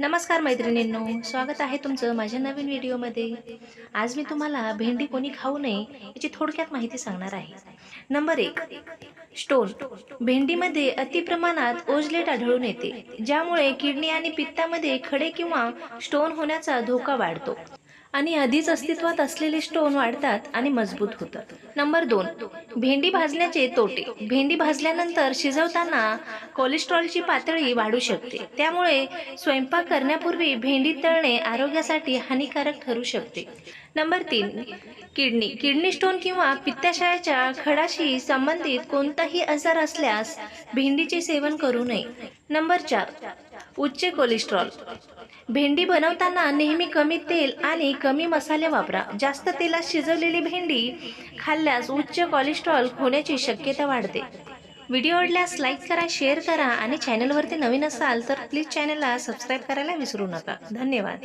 नमस्कार मैत्रिणींनो स्वागत आहे तुमचं माझ्या नवीन व्हिडिओमध्ये. आज मी तुम्हाला भेंडी कोणी खाऊ नये याची थोडक्यात माहिती सांगणार आहे. नंबर एक स्टोन. भेंडीमध्ये अतिप्रमाणात ओझलेट आढळून येते ज्यामुळे किडनी आणि पित्तामध्ये खडे किंवा स्टोन होण्याचा धोका वाढतो. आणि आधीच अस्तित्वात असलेले स्टोन वाढतात आणि मजबूत होतात. नंबर दोन भेंडी भाजण्याचे तोटे. भेंडी भाजल्यानंतर शिजवताना कोलेस्ट्रॉलची पातळी वाढू शकते. त्यामुळे स्वयंपाक करण्यापूर्वी भेंडी तळणे आरोग्यासाठी हानिकारक ठरू शकते. नंबर तीन किडनी. किडनी स्टोन किंवा पित्ताशयाच्या खडाशी संबंधित कोणताही आजार असल्यास भेंडीचे सेवन करू नये. नंबर चार उच्च कोलेस्ट्रॉल भेंडी बनवताना नेहमी कमी तेल आणि कमी मसाले वापरा. जास्त तेलात शिजवलेली भेंडी खाल्ल्यास उच्च कोलेस्ट्रॉल होण्याची शक्यता वाढते. व्हिडिओ आवडल्यास लाईक करा शेअर करा आणि चॅनलवरती नवीन असाल तर प्लीज चॅनलला सबस्क्राईब करायला विसरू नका. धन्यवाद.